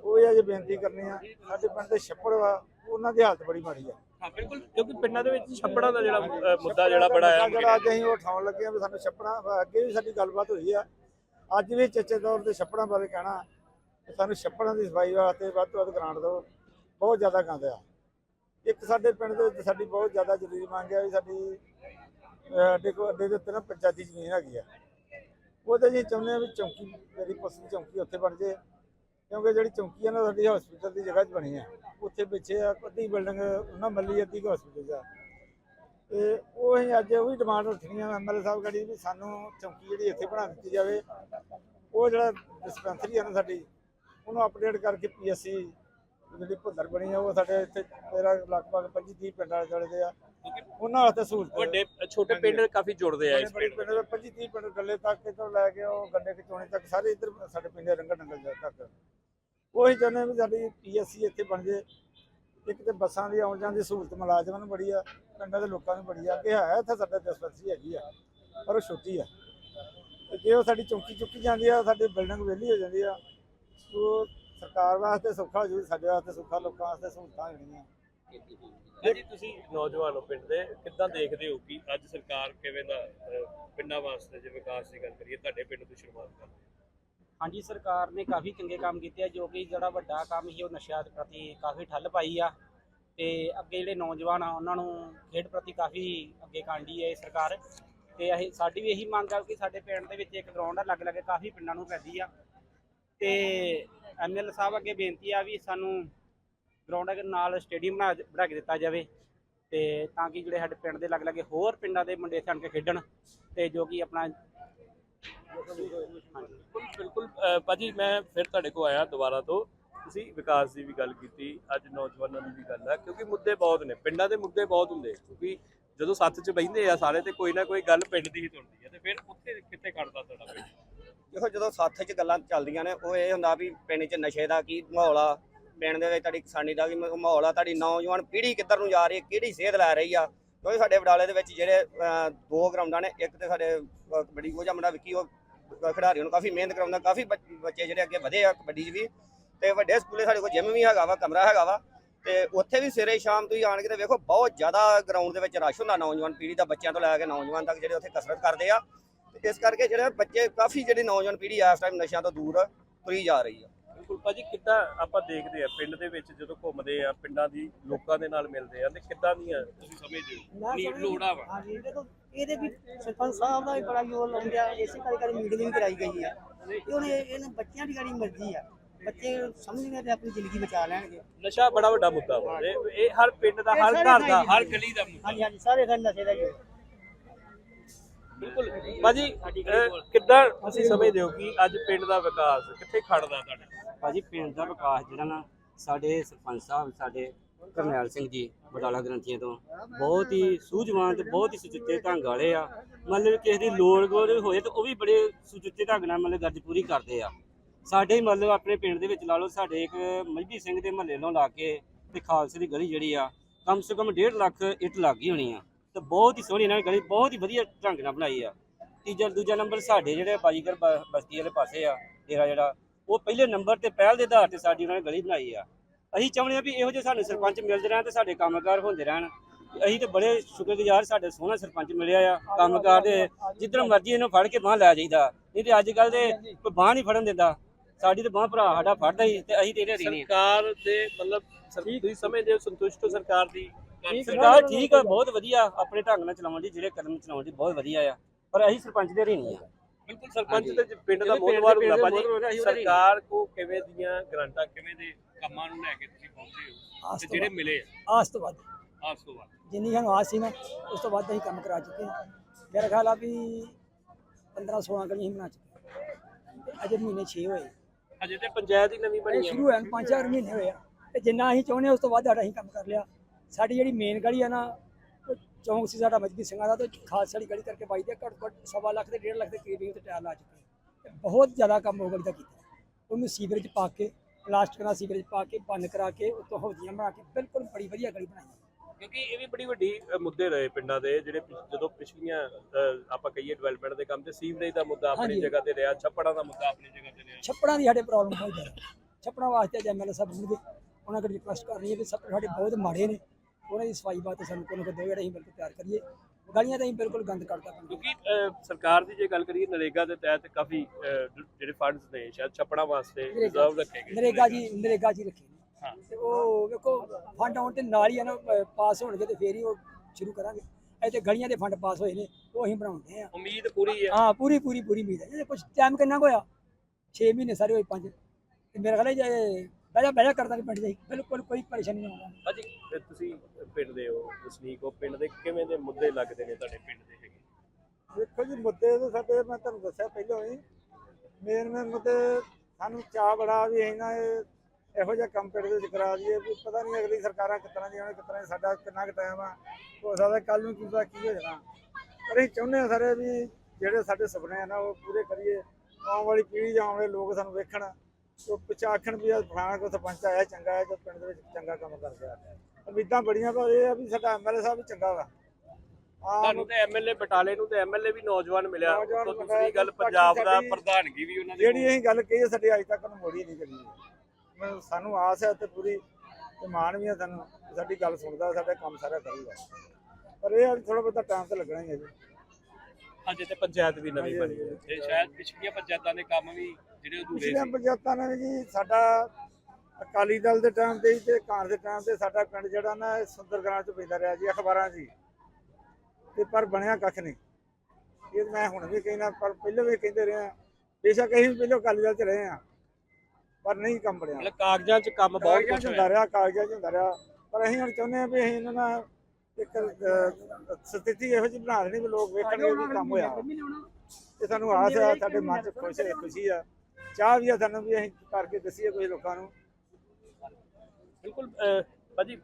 ਉਹ ਇਹ ਅਜੇ ਬੇਨਤੀ ਕਰਨੀ ਆ ਸਾਡੇ ਪਿੰਡ ਦੇ ਛੱਪੜ ਵਾ ਉਹਨਾਂ ਦੀ ਹਾਲਤ ਬੜੀ ਮਾੜੀ ਆ। ਹਾਂ ਬਿਲਕੁਲ ਕਿਉਂਕਿ ਪਿੰਡਾਂ ਦੇ ਵਿੱਚ ਛੱਪੜਾਂ ਦਾ ਜਿਹੜਾ ਮੁੱਦਾ ਜਿਹੜਾ ਬੜਾ ਜਿਹੜਾ ਅੱਜ ਅਸੀਂ ਉਹ ਉਠਾਉਣ ਲੱਗੇ ਆ ਵੀ ਸਾਨੂੰ ਛੱਪੜਾਂ ਅੱਗੇ ਵੀ ਸਾਡੀ ਗੱਲਬਾਤ ਹੋਈ ਆ। ਅੱਜ ਵੀ ਚੱਚੇ ਤੌਰ ਤੇ ਛੱਪੜਾਂ ਬਾਰੇ ਕਹਿਣਾ ਸਾਨੂੰ ਛੱਪੜਾਂ ਦੀ ਸਫ਼ਾਈ ਵਾਸਤੇ ਵੱਧ ਤੋਂ ਵੱਧ ਗ੍ਰਾਂਟ ਦਿਓ ਬਹੁਤ ਜ਼ਿਆਦਾ ਗੰਦ ਆ। ਇੱਕ ਸਾਡੇ ਪਿੰਡ ਦੇ ਵਿੱਚ ਸਾਡੀ ਬਹੁਤ ਜ਼ਿਆਦਾ ਜ਼ਰੂਰੀ ਮੰਗ ਹੈ ਵੀ ਸਾਡੀ ਅਹ, ਅੱਡੇ ਕੋ ਅੱਡੇ ਦੇ ਉੱਤੇ ਨਾ ਪੰਚਾਇਤੀ ਜ਼ਮੀਨ ਹੈਗੀ ਆ। ਉਹਦੇ ਜੀ ਚਾਹੁੰਦੇ ਆ ਵੀ ਚੌਂਕੀ ਜਿਹੜੀ ਪੁਲਿਸ ਦੀ ਚੌਂਕੀ ਉੱਥੇ ਬਣ ਜੇ ਕਿਉਂਕਿ ਜਿਹੜੀ ਚੌਂਕੀ ਆ ਨਾ ਸਾਡੀ ਹਸਪੀਟਲ ਦੀ ਜਗ੍ਹਾ 'ਚ ਬਣੀ ਆ। ਉੱਥੇ ਪਿੱਛੇ ਆ ਅੱਧੀ ਬਿਲਡਿੰਗ ਉਹਨਾਂ ਮੱਲੀ ਅੱਧੀ ਹਸਪੀਟਲ ਆ। ਤੇ ਉਹ ਅਸੀਂ ਅੱਜ ਉਹ ਵੀ ਡਿਮਾਂਡ ਰੱਖਣੀਆਂ ਐਮਐਲਏ ਸਾਹਿਬ ਗੜੀ ਵੀ ਸਾਨੂੰ ਚੌਂਕੀ ਜਿਹੜੀ ਇੱਥੇ ਬਣਾ ਦਿੱਤੀ ਜਾਵੇ। ਉਹ ਜਿਹੜਾ ਡਿਸਪੈਂਸਰੀ ਆ ਨਾ ਸਾਡੀ ਉਹਨੂੰ ਅਪਡੇਟ ਕਰਕੇ ਪੀਐਸਸੀ ਜਿਹੜੀ ਭੁੱਦਰ ਬਣੀ ਆ ਉਹ ਸਾਡੇ ਇੱਥੇ ਮੇਰਾ ਲਗਭਗ 25 30 ਪਿੰਡਾਂ ਵਾਲੇ ਦੇ ਆ। ਉਹਨਾਂ ਵਾਸਤੇ ਸਹੂਲਤ ਵੱਡੇ ਛੋਟੇ ਪਿੰਡ ਕਾਫੀ ਜੁੜਦੇ ਆ ਇਸ ਪਿੰਡ ਪਿੰਡ ਦੇ 25 30 ਪਿੰਡ ਗੱਲੇ ਤੱਕ ਤੋਂ ਲੈ ਕੇ ਉਹ ਗੰਡੇ ਕਚੋਣੀ ਤੱਕ ਸਾਰੇ ਇੱਧਰ ਸਾਡੇ ਪਿੰਡ ਰੰਗਾ ਨੰਗਲ ਤੱਕ। ਉਹੀ ਚਾਹੁੰਦੇ ਵੀ ਸਾਡੀ ਪੀਐਸਸੀ ਇੱਥੇ ਬਣ ਜੇ ਇੱਕ ਤੇ ਬੱਸਾਂ ਦੀ ਆਉਣ ਜਾਣ ਦੀ ਸਹੂਲਤ ਮੁਲਾਜ਼ਮਾਂ ਨੂੰ ਬੜੀ ਆ, ਪਿੰਡਾਂ ਦੇ ਲੋਕਾਂ ਨੂੰ ਬੜੀ ਆ, ਅੱਗੇ ਹੈ ਇੱਥੇ ਸਾਡਾ ਡਿਸਪੈਂਸਰੀ ਹੈਗੀ ਆ, ਪਰ ਉਹ ਛੋਟੀ ਆ। ਤੇ ਜੇ ਉਹ ਸਾਡੀ ਚੌਂਕੀ ਚੁੱਕੀ ਜਾਂਦੀ ਆ, ਸਾਡੀ ਬਿਲਡਿੰਗ ਵਿਹਲੀ ਹੋ ਜਾਂਦੀ ਆ ਉਹ ਸਰਕਾਰ ਵਾਸਤੇ ਸੌਖਾ ਜੂ ਸਾਡੇ ਵਾਸਤੇ ਸੌਖਾ, ਲੋਕਾਂ ਵਾਸਤੇ ਸਹੂਲਤਾਂ ਹੋ ਜੀ ਤੁਸੀਂ ਨੌਜਵਾਨ ਹੋ ਪਿੰਡ ਦੇ, ਕਿੱਦਾਂ ਦੇਖਦੇ ਹੋ ਕਿ ਅੱਜ ਸਰਕਾਰ ਕਿਵੇਂ ਦਾ ਪਿੰਡਾਂ ਵਾਸਤੇ ਜੇ ਵਿਕਾਸ ਦੀ ਗੱਲ ਕਰੀਏ, ਤੁਹਾਡੇ ਪਿੰਡ ਤੋਂ ਸ਼ੁਰੂਆਤ ਕਰਦੇ ਹਾਂਜੀ, ਸਰਕਾਰ ਨੇ ਕਾਫੀ ਚੰਗੇ ਕੰਮ ਕੀਤੇ ਆ, ਜੋ ਕਿ ਜਿਹੜਾ ਵੱਡਾ ਕੰਮ ਸੀ, ਉਹ ਨਸ਼ਿਆਂ ਦੇ ਪ੍ਰਤੀ ਕਾਫੀ ਠੱਲ ਪਾਈ ਆ। ਤੇ ਅੱਗੇ ਜਿਹੜੇ ਨੌਜਵਾਨ ਆ, ਉਹਨਾਂ ਨੂੰ ਖੇਡ ਪ੍ਰਤੀ ਕਾਫੀ ਅੱਗੇ ਕਾਂਢੀ ਹੈ ਇਹ ਸਰਕਾਰ। ਤੇ ਅਸੀਂ, ਸਾਡੀ ਵੀ ਇਹੀ ਮੰਗ ਆ ਕਿ ਸਾਡੇ ਪਿੰਡ ਦੇ ਵਿੱਚ ਇੱਕ ਗਰਾਊਂਡ ਆ ਲੱਗ ਲੱਗੇ ਕਾਫੀ ਪਿੰਡਾਂ ਨੂੰ ਪੈਂਦੀ ਆ। ਤੇ ਐਮਐਲ ਸਾਹਿਬ ਅੱਗੇ ਬੇਨਤੀ ਆ ਵੀ ਸਾਨੂੰ ਗਰਾਊਂਡ ਦੇ ਨਾਲ ਸਟੇਡੀਅਮ ਬਣਾ ਬਣਾ ਕੇ ਦਿੱਤਾ ਜਾਵੇ। ਤੇ ਤਾਂ ਕਿ ਜਿਹੜੇ ਸਾਡੇ ਪਿੰਡ ਦੇ ਲੱਗ ਲੱਗੇ ਹੋਰ ਪਿੰਡਾਂ ਦੇ ਮੁੰਡੇ ਇੱਥੇ ਆਣ ਕੇ ਖੇਡਣ, ਤੇ ਜੋ ਕਿ ਆਪਣਾ ਬਿਲਕੁਲ ਭਾਜੀ ਮੈਂ ਫਿਰ ਤੁਹਾਡੇ ਕੋਲ ਆਇਆ ਦੁਬਾਰਾ ਤੋਂ। ਤੁਸੀਂ ਵਿਕਾਸ ਦੀ ਵੀ ਗੱਲ ਕੀਤੀ ਅੱਜ ਨੌਜਵਾਨਾਂ ਦੀ ਵੀ ਗੱਲ ਹੈ ਕਿਉਂਕਿ ਮੁੱਦੇ ਬਹੁਤ ਨੇ ਪਿੰਡਾਂ ਦੇ ਮੁੱਦੇ ਬਹੁਤ ਹੁੰਦੇ ਕਿਉਂਕਿ ਜਦੋਂ ਸੱਥ 'ਚ ਬਹਿੰਦੇ ਆ ਸਾਰੇ ਤੇ ਕੋਈ ਨਾ ਕੋਈ ਗੱਲ ਪਿੰਡ ਦੀ ਹੀ ਤੁਰਦੀ ਹੈ ਤੇ ਫਿਰ ਉੱਥੇ ਕਿੱਥੇ ਖੜਦਾ ਤੁਹਾਡਾ ਪਿੰਡ? ਦੇਖੋ ਜਦੋਂ ਸਾਥ 'ਚ ਗੱਲਾਂ ਚੱਲਦੀਆਂ ਨੇ ਉਹ ਇਹ ਹੁੰਦਾ ਵੀ ਪਿੰਡ 'ਚ ਨਸ਼ੇ ਦਾ ਕੀ ਮਾਹੌਲ ਆ ਪਿੰਡ ਦੇ ਵਿੱਚ ਤੁਹਾਡੀ ਕਿਸਾਨੀ ਦਾ ਕੀ ਮਾਹੌਲ ਆ ਤੁਹਾਡੀ ਨੌਜਵਾਨ ਪੀੜ੍ਹੀ ਕਿੱਧਰ ਨੂੰ ਜਾ ਰਹੀ ਹੈ ਕਿਹੜੀ ਸੇਧ ਲੈ ਰਹੀ ਆ ਕਿਉਂਕਿ ਸਾਡੇ ਵਡਾਲੇ ਦੇ ਵਿੱਚ ਜਿਹੜੇ ਦੋ ਗਰਾਊਂਡਾਂ ਨੇ ਇੱਕ ਤੇ ਸਾਡੇ ਅਹ, ਕਬੱਡੀ ਮੁੰਡਾ ਵਿੱਕੀ ਉਹ ਖਿਡਾਰੀਆਂ ਨੂੰ ਕਾਫੀ ਮਿਹਨਤ ਕਰਾਉਂਦਾ, ਕਾਫੀ ਬੱਚ- ਬੱਚੇ ਜਿਹੜੇ ਅੱਗੇ ਵਧੇ ਆ ਕਬੱਡੀ 'ਚ ਵੀ। ਤੇ ਵੱਡੇ ਸਕੂਲੇ ਸਾਡੇ ਕੋਲ ਜਿਮ ਵੀ ਹੈਗਾ ਵਾ, ਕਮਰਾ ਹੈਗਾ ਵਾ। ਤੇ ਉੱਥੇ ਵੀ ਸਵੇਰੇ ਸ਼ਾਮ ਤੁਸੀਂ ਆਣ ਕੇ ਤੇ ਵੇਖੋ, ਬਹੁਤ ਜ਼ਿਆਦਾ ਗਰਾਊਂਡ ਦੇ ਵਿੱਚ ਰਸ਼ ਹੁੰਦਾ ਨੌਜਵਾਨ ਪੀੜ੍ਹੀ ਦਾ, ਬੱਚਿਆਂ ਤੋਂ ਲੈ ਕੇ ਨੌਜਵਾਨ ਤੱਕ ਜਿਹੜੇ ਉੱਥੇ ਕਸਰਤ ਕਰਦੇ ਆ। ਤੇ ਇਸ ਕਰਕੇ ਜਿਹੜੇ ਬੱਚੇ, ਕਾਫੀ ਜਿਹੜੀ ਨੌਜਵਾਨ ਪੀੜ੍ਹੀ ਆ ਇਸ ਟਾਈਮ ਨਸ਼ਿਆਂ ਤੋਂ ਦੂਰ ਤੁਰੀ ਜਾ ਰਹੀ ਆ। ਬਿਲਕੁਲ ਭਾਜੀ ਕਿੱਦਾਂ ਆਪਾਂ ਦੇਖਦੇ ਆ ਪਿੰਡ ਦੇ ਵਿੱਚ ਜਦੋਂ ਘੁੰਮਦੇ ਆ ਪਿੰਡਾਂ ਦੀ ਲੋਕਾਂ ਦੇ ਨਾਲ ਮਿਲਦੇ ਆ ਤੇ ਕਿੱਦਾਂ ਦੀਆਂ ਤੁਸੀਂ ਸਮਝਦੇ ਹੋ? ਨੀਡ ਲੋੜਾ ਵਾ। ਹਾਂਜੀ ਦੇਖੋ ਇਹਦੇ ਵੀ ਸਰਪੰਚ ਸਾਹਿਬ ਦਾ ਵੀ ਬੜਾ ਜ਼ੋਰ ਲਾਉਂਦਿਆ ਇਸੇ ਕਰਕੇ ਮੀਟਿੰਗ ਵੀ ਕਰਾਈ ਗਈ ਹੈ ਤੇ ਹੁਣ ਇਹ- ਇਹਨਾਂ ਬੱਚਿਆਂ ਦੀ ਗਾੜੀ ਮਰਜ਼ੀ ਆ ਬੱਚੇ ਸਮਝਣਗੇ ਤੇ ਆਪਣੀ ਜ਼ਿੰਦਗੀ ਬਚਾ ਲੈਣਗੇ। ਨਸ਼ਾ ਬੜਾ ਵੱਡਾ ਮੁੱਦਾ ਵਾ। ਇਹ ਇਹ ਹਰ ਪਿੰਡ ਦਾ ਇਹ ਹਰ ਸਾਰੇ ਘਰ ਦਾ ਹਰ ਗਲੀ ਦਾ ਮੁੱਦਾ। ਹਾਂਜੀ ਹਾਂਜੀ ਸਾਰੇ ਘਰ ਨਸ਼ੇ ਦਾ ਹੀ ਹੈ। ਬਿਲਕੁਲ। ਭਾਜੀ ਕਿੱਦਾਂ ਤੁਸੀਂ ਸਮਝਦੇ ਹੋ ਕਿ ਅੱਜ ਪਿੰਡ ਦਾ ਵਿਕਾਸ ਕਿੱਥੇ ਖੜਦਾ ਤੁਹਾਡਾ? ਭਾਜੀ, ਪਿੰਡ ਦਾ ਵਿਕਾਸ ਜਿਹੜਾ ਨਾ, ਸਾਡੇ ਸਰਪੰਚ ਸਾਹਿਬ, ਸਾਡੇ ਕਰਨੈਲ ਸਿੰਘ ਜੀ, ਬਟਾਲਾ ਗ੍ਰੰਥੀਆਂ ਤੋਂ, ਬਹੁਤ ਹੀ ਸੂਝਵਾਨ ਤੇ ਬਹੁਤ ਹੀ ਸੁਚੱਜੇ ਢੰਗ ਵਾਲੇ ਆ। ਮਤਲਬ ਕਿਸੇ ਦੀ ਲੋੜ ਗੋੜ ਹੋਏ ਤਾਂ ਉਹ ਵੀ ਬੜੇ ਸੁਚੱਜੇ ਢੰਗ ਨਾਲ ਮਤਲਬ ਗਰਜ ਪੂਰੀ ਕਰਦੇ ਆ। ਸਾਡੇ ਮਤਲਬ ਆਪਣੇ ਪਿੰਡ ਦੇ ਵਿੱਚ ਲਾ ਲਓ, ਸਾਡੇ ਇੱਕ ਮਜਬੀ ਸਿੰਘ ਦੇ ਮਹੱਲੇ ਨੂੰ ਲਾ ਕੇ ਤੇ ਖਾਲਸੇ ਦੀ ਗਲੀ ਜਿਹੜੀ ਆ, ਕਮ ਸੇ ਕਮ 1.5 ਲੱਖ ਇੱਟ ਲੱਗ ਗਈ ਹੋਣੀ ਆ। ਤੇ ਬਹੁਤ ਹੀ ਸੋਹਣੀ ਇਹਨਾਂ ਨੇ ਗਲੀ, ਬਹੁਤ ਹੀ ਵਧੀਆ ਢੰਗ ਨਾਲ ਬਣਾਈ ਆ। ਤੀਜਾ, ਦੂਜਾ ਨੰਬਰ ਸਾਡੇ ਜਿਹੜੇ ਬਾਜੀਗਰ ਬ- ਬਸਤੀ ਵਾਲੇ ਪਾਸੇ ਆ ਤੇਰਾ ਜਿਹੜਾ, ਉਹ ਪਹਿਲੇ ਨੰਬਰ ਤੇ ਪਹਿਲ ਦੇ ਆਧਾਰ ਤੇ ਸਾਡੀ ਉਹਨਾਂ ਨੇ ਗਲੀ ਬਣਾਈ ਆ। ਅਸੀਂ ਚਾਹੁੰਦੇ ਆ ਵੀ ਇਹੋ ਜਿਹੇ ਸਾਨੂੰ ਸਰਪੰਚ ਮਿਲਦੇ ਰਹਿਣ ਤੇ ਸਾਡੇ ਕੰਮਕਾਰ ਹੁੰਦੇ ਰਹਿਣ। ਅਸੀਂ ਤੇ ਬੜੇ ਸ਼ੁਕਰਗੁਜ਼ਾਰ ਸਾਡੇ ਸੋਹਣਾ ਸਰਪੰਚ ਮਿਲਿਆ ਆ, ਕੰਮਕਾਰ ਦੇ, ਜਿੱਧਰ ਮਰਜ਼ੀ ਇਹਨੂੰ ਫੜ ਕੇ ਬਾਹ ਲੈ ਜਾਈਦਾ। ਨਹੀਂ ਤੇ ਅੱਜ ਕੱਲ ਦੇ ਕੋਈ ਬਾਹ ਨਹੀਂ ਫੜਨ ਦਿੰਦਾ। ਸਾਡੀ ਤੇ ਬਾਹ ਭਰਾ ਸਾਡਾ ਫੜਦਾ ਹੀ ਤੇ ਅਸੀਂ ਤੇ ਇਹਦੇ ਰੀਣੀ ਸਰਕਾਰ ਦੇ ਮਤਲਬ ਸਰ- ਤੁਸੀਂ ਸਮਝਦੇ ਹੋ ਸੰਤੁਸ਼ਟ ਹੋ ਸਰਕਾਰ ਦੀ? ਸਰਕਾਰ ਠੀਕ ਆ ਬਹੁਤ ਵਧੀਆ। ਆਪਣੇ ਢੰਗ ਨਾਲ ਚਲਾਉਣ ਦੀ ਜਿਹੜੇ ਕਦਮ ਚਲਾਉਣ ਦੀ ਬਹੁਤ ਵਧੀਆ ਆ। ਪਰ ਅਸੀਂ ਸਰਪੰਚ ਦੇ ਰੀਣੀ ਆ। ਬਿਲਕੁਲ ਸਰਪੰਚ। ਤੇ ਪਿੰਡ ਦਾ ਇਹਦੇ ਪਿੰਡ ਦੇ- ਮੋਹਤਵਾਰ ਪਿੰਡ ਹੁੰਦਾ ਭਾਜੀ ਸਰਕਾਰ ਕੋ ਕਿਵੇਂ ਦੀਆਂ ਗਰੰਟਾਂ ਕਿਵੇਂ ਦੇ ਕੰਮਾਂ ਨੂੰ ਲੈ ਕੇ ਤੁਸੀਂ ਪਹੁੰਚੇ ਹੋ? ਤੇ ਜਿਹੜੇ ਵੱਧ- ਮਿਲੇ ਆਸ ਤੋਂ ਵੱਧ। ਆਸ ਤੋਂ ਬਾਅਦ ਜਿੰਨੀ ਸਾਨੂੰ ਆਸ ਸੀ ਨਾ ਉਸ ਤੋਂ ਵੱਧ ਅਸੀਂ ਕੰਮ ਕਰਾ ਚੁੱਕੇ ਹਾਂ। ਮੇਰਾ ਖਿਆਲ ਆ ਵੀ 15 16 ਗਲੀਆਂ ਹੀ ਬਣਾ ਚੁੱਕੇ ਹਾਂ। ਅਜੇ ਮਹੀਨੇ 6 ਹੋਏ। ਅਜੇ ਤੇ ਪੰਚਾਇਤ ਹੀ ਨਵੀਂ ਬਣੀ ਹੈ ਸ਼ੁਰੂ ਪੰਜ ਚਾਰ ਮਹੀਨੇ ਹੋਏ ਆ। ਤੇ ਜਿੰਨਾ ਅਸੀਂ ਚਾਹੁੰਦੇ ਹਾਂ ਉਸ ਤੋਂ ਵੱਧ ਸਾਡਾ ਅਸੀਂ ਕੰਮ ਕਰ ਲਿਆ। ਸਾਡੀ ਜਿਹੜੀ ਮੇਨ ਗਲੀ ਆ ਨਾ ਚੌਂਕ ਸੀ ਸਾਡਾ ਮਜਬੀ ਸਿੰਘਾਂ ਦਾ ਤੇ ਖਾਸ ਵਾਲੀ ਗਲੀ ਕਰਕੇ ਬਾਈ ਦੇ ਘੱਟ ਘੱਟ ਸਵਾ ਲੱਖ ਤੇ ਡੇਢ ਲੱਖ ਦੇ ਕਰੀਬ ਤੇ ਟਾਇਰ ਲਾ ਚੁੱਕੇ ਬਹੁਤ ਜ਼ਿਆਦਾ ਕੰਮ ਉਹ ਗਲੀ ਦਾ ਕੀਤਾ। ਉਹਨੂੰ ਸੀਵਰੇਜ ਪਾ ਕੇ ਪਲਾਸਟਿਕ ਨਾਲ ਸੀਵਰੇਜ ਪਾ ਕੇ ਬੰਦ ਕਰਾ ਕੇ ਉੱਤੋਂ ਹੌਦੀਆਂ ਬਣਾ ਕੇ ਬਿਲਕੁਲ ਬੜੀ ਵਧੀਆ ਗਲੀ ਬਣਾਈ। ਕਿਉਂਕਿ ਇਹ ਵੀ ਬੜੀ ਵੱਡੀ ਮੁੱਦੇ ਰਹੇ ਪਿੰਡਾਂ ਦੇ ਜਿਹੜੇ ਜਦੋਂ ਪਿਛਲੀਆਂ ਆਪਾਂ ਕਹੀਏ ਡਿਵੈਲਪਮੈਂਟ ਦੇ ਕੰਮ ਤੇ ਸੀਵਰੇਜ ਦਾ ਮੁੱਦਾ ਆਪਣੀ। ਜਗ੍ਹਾ ਤੇ ਰਿਹਾ ਛੱਪੜਾਂ ਦਾ ਮੁੱਦਾ ਆਪਣੀ ਜਗ੍ਹਾ ਤੇ ਰਿਹਾ। ਛੱਪੜਾਂ ਦੀ ਸਾਡੇ ਪ੍ਰੋਬਲਮ ਬਹੁਤ ਜ਼ਿਆਦਾ। ਛੱਪੜਾਂ ਵਾਸਤੇ ਅੱਜ ਐਮਐਲਏ ਸਾਹਿਬ ਮਿਲਣਗੇ ਉਹਨਾਂ ਕੋਲ ਰਿਕੁਐਸਟ ਕਰਨੀ ਹੈ ਵੀ ਛੱਪੜ ਸਾਡੇ ਬਹੁਤ ਮਾੜੇ ਨੇ। ਉਹਨਾਂ ਦੀ ਸਫ਼ਾਈ ਵਾਸਤੇ ਸਾਨੂੰ ਕੋਈ ਨਾ ਕੋਈ ਜਿਹੜਾ ਅਸੀਂ ਬਿਲਕੁਲ ਤਿਆਰ ਕਰੀਏ। ਗਲੀਆਂ ਤਾਂ ਅਸੀਂ ਬਿਲਕੁਲ ਗੰਦ ਕੱਢਦਾ ਕਿਉਂਕਿ ਸਰਕਾਰ ਦੀ ਜੇ ਗੱਲ ਕਰੀਏ ਨਰੇਗਾ ਦੇ ਤਹਿਤ ਕਾਫੀ ਜਿਹੜੇ ਫੰਡਸ ਨੇ ਸ਼ਾਇਦ ਛੱਪੜਾਂ ਵਾਸਤੇ ਰਿਜ਼ਰਵ ਰੱਖੇ ਗਏ ਨਰੇਗਾ ਜੀ ਨਰੇਗਾ ਜੀ ਰੱਖੀ ਹਾਂ। ਤੇ ਉਹ ਵੇਖੋ ਫੰਡ ਆਉਣ ਤੇ ਨਾਲ ਹੀ ਆ ਨਾ ਅਹ ਪਾਸ ਹੋਣਗੇ ਤੇ ਫੇਰ ਹੀ ਉਹ ਸ਼ੁਰੂ ਕਰਾਂਗੇ। ਇਹ ਤੇ ਗਲੀਆਂ ਦੇ ਫੰਡ ਪਾਸ ਹੋਏ ਨੇ ਉਹ ਅਸੀਂ ਬਣਾਉਂਦੇ ਆ ਉਮੀਦ ਪੂਰੀ ਹੈ। ਹਾਂ ਪੂਰੀ ਪੂਰੀ ਪੂਰੀ ਉਮੀਦ ਹੈ। ਇਹ ਕੁਝ ਟਾਈਮ ਕਿੰਨਾ ਕੁ ਹੋਇਆ? 6 ਮਹੀਨੇ ਸਾਰੇ ਹੋਏ ਪੰਜ। ਤੇ ਮੇਰਾ ਖਿਆਲ ਹੈ ਜੇ ਬਹਿਜਾ ਬਹਿਜਾ ਕਰਦਾ ਪਿੰਡ ਦੇ ਬਿਲਕੁਲ ਕੋਈ ਪਰੇਸ਼ਾਨੀ ਨਹੀਂ ਆਉਂਦਾ। ਭਾਜੀ ਅ, ਤੁਸੀਂ ਪਿੰਡ ਦੇ ਹੋ ਵਸਨੀਕ ਹੋ ਪਿੰਡ ਦੇ ਕਿਵੇਂ ਦੇ ਮੁੱਦੇ ਲੱਗਦੇ ਨੇ ਤੁਹਾਡੇ ਪਿੰਡ ਦੇ ਹੈਗੇ? ਦੇਖੋ ਜੀ ਮੁੱਦੇ ਤਾਂ ਸਾਡੇ ਮੈਂ ਤੁਹਾਨੂੰ ਦੱਸਿਆ ਪਹਿਲਾਂ ਹੀ ਮੇਨ ਮੇਨ ਮੁੱਦੇ ਸਾਨੂੰ ਚਾਹ ਬੜਾ ਵੀ ਅਸੀਂ ਨਾ ਇਹ ਇਹੋ ਜਿਹਾ ਕੰਮ ਪਿੰਡ ਦੇ ਵਿੱਚ ਕਰਾ ਦਈਏ ਵੀ ਪਤਾ ਨਹੀਂ ਅਗਲੀ ਸਰਕਾਰਾਂ ਕਿਤਨਾ ਦੀਆਂ ਨੇ ਕਿਤਨਾ ਸਾਡਾ ਕਿੰਨਾ ਕੁ ਟਾਈਮ ਆ ਹੋ ਸਕਦਾ ਕੱਲ ਨੂੰ ਕੀ ਪਤਾ ਕੀ ਹੋ ਜਾਣਾ। ਪਰ ਅਸੀਂ ਚਾਹੁੰਦੇ ਹਾਂ ਸਾਰੇ ਵੀ ਜਿਹੜੇ ਸਾਡੇ ਸੁਪਨੇ ਆ ਨਾ ਉਹ ਪੂਰੇ ਕਰੀਏ ਆਉਣ ਵਾਲੀ ਪੀੜ੍ਹੀ ਜਾਂ ਆਉਣ ਵਾਲੇ ਲੋਕ ਸਾਨੂੰ ਵੇਖਣ। ਉਹ ਪਿੱਛੇ ਆਖਣ ਵੀ ਫਲਾਣਾ ਕੋ ਸਰਪੰਚ ਆਇਆ ਚੰਗਾ ਹੈ ਜੋ ਪਿੰਡ ਦੇ ਵਿੱਚ ਚੰਗਾ ਕੰਮ ਕਰ ਗਿਆ ਉਮੀਦਾਂ ਬੜੀਆਂ ਪਰ ਇਹ ਆ ਵੀ ਸਾਡਾ ਐਮਐਲਏ ਸਾਹਿਬ ਵੀ ਚੰਗਾ ਵਾ। ਤੁਹਾਨੂੰ ਤੇ ਐਮਐਲਏ ਬਟਾਲੇ ਨੂੰ ਤੇ ਐਮਐਲਏ ਵੀ ਨੌਜਵਾਨ ਮਿਲਿਆ। ਤੋਂ ਦੂਸਰੀ ਗੱਲ ਪੰਜਾਬ ਦਾ ਪ੍ਰਧਾਨਗੀ ਵੀ ਉਹਨਾਂ ਦੀ ਜਿਹੜੀ ਅਸੀਂ ਗੱਲ ਕਹੀ ਸਾਡੀ ਅੱਜ ਤੱਕ ਨੂੰ ਮੋੜੀ ਨਹੀਂ ਕਰੀ। ਮੈਂ ਸਾਨੂੰ ਆਸ ਹੈ ਤੇ ਪੂਰੀ ਤੇ ਮਾਣ ਵੀ ਹੈ ਸਾਨੂੰ ਸਾਡੀ ਗੱਲ ਸੁਣਦਾ ਸਾਡਾ ਕੰਮ ਸਾਰਾ ਕਰੂਗਾ ਪਰ ਇਹ ਥੋੜਾ ਬਹੁਤਾ ਟਾਈਮ ਤਾਂ ਲੱਗਣਾ ਹੀ ਹੈ ਜੀ। ਅਜੇ ਤੇ ਪੰਚਾਇਤ ਵੀ ਨਵੀਂ ਹਾਂਜੀ, ਬਣੀ ਹੈ। ਹਾਂਜੀ। ਤੇ ਸ਼ਾਇਦ ਪਿਛਲੀਆਂ ਪੰਚਾਇਤਾਂ ਦੇ ਕੰਮ ਵੀ ਜਿਹੜੇ ਅਧੂਰੇ ਪਿਛਲੀਆਂ ਸੀ। ਪੰਚਾਇਤਾਂ ਨੇ ਜੀ ਸਾਡਾ ਅਕਾਲੀ ਦਲ ਦੇ ਟਾਈਮ ਤੇ ਹੀ ਤੇ ਕਾਂਗਰਸ ਦੇ ਟਾਈਮ ਤੇ ਸਾਡਾ ਪਿੰਡ ਜਿਹੜਾ ਨਾ ਇਹ ਸੁੰਦਰਗਰਾਂ ਚ ਪੈਂਦਾ ਰਿਹਾ ਜੀ ਅਖਬਾਰਾਂ 'ਚ ਹੀ। ਤੇ ਪਰ ਬਣਿਆ ਕੱਖ ਨਹੀਂ। ਇਹ ਮੈਂ ਹੁਣ ਵੀ ਕਹਿਣਾ ਪਰ ਪਹਿਲਾਂ ਵੀ ਕਹਿੰਦੇ ਰਹੇ ਆ ਬੇਸ਼ੱਕ ਅਸੀਂ ਵੀ ਪਹਿਲਾਂ ਅਕਾਲੀ ਦਲ 'ਚ ਰਹੇ ਆ ਪਰ ਨਹੀਂ ਕੰਮ ਬਣਿਆ। ਮਤਲਬ ਕਾਗਜ਼ਾਂ 'ਚ ਕੰਮ ਬਹੁਤ ਕਾਗਜ਼ਾਂ ਕੁਝ 'ਚ ਹੁੰਦਾ ਰਿਹਾ ਕਾਗਜ਼ਾਂ 'ਚ ਹੁੰਦਾ ਰਿਹਾ। ਪਰ ਅਸੀਂ ਹੁਣ ਚਾਹੁੰਦੇ ਹਾਂ ਵੀ ਅਸੀਂ ਇਹਨਾਂ ਨਾਲ ਇੱਕ ਅਹ, ਸਥਿਤੀ ਇਹੋ ਜਿਹੀ ਬਣਾ ਦੇਣੀ ਵੀ ਲੋਕ ਵੇਖਣਗੇ ਵੀ ਕੰਮ ਹੋਇਆ। ਤੇ ਸਾਨੂੰ ਆਸ ਆ ਸਾਡੇ ਮਨ 'ਚ ਖੁਸ਼ ਹੈ ਖੁਸ਼ੀ ਆ ਚਾਹ ਵੀ ਆ ਸਾਨੂੰ ਵੀ ਅਸੀਂ ਕਰਕੇ ਦਸੀਏ ਕੋਈ ਲੋਕਾਂ ਨੂੰ। ਬਿਲਕੁਲ ਅਹ, ਭਾਜੀ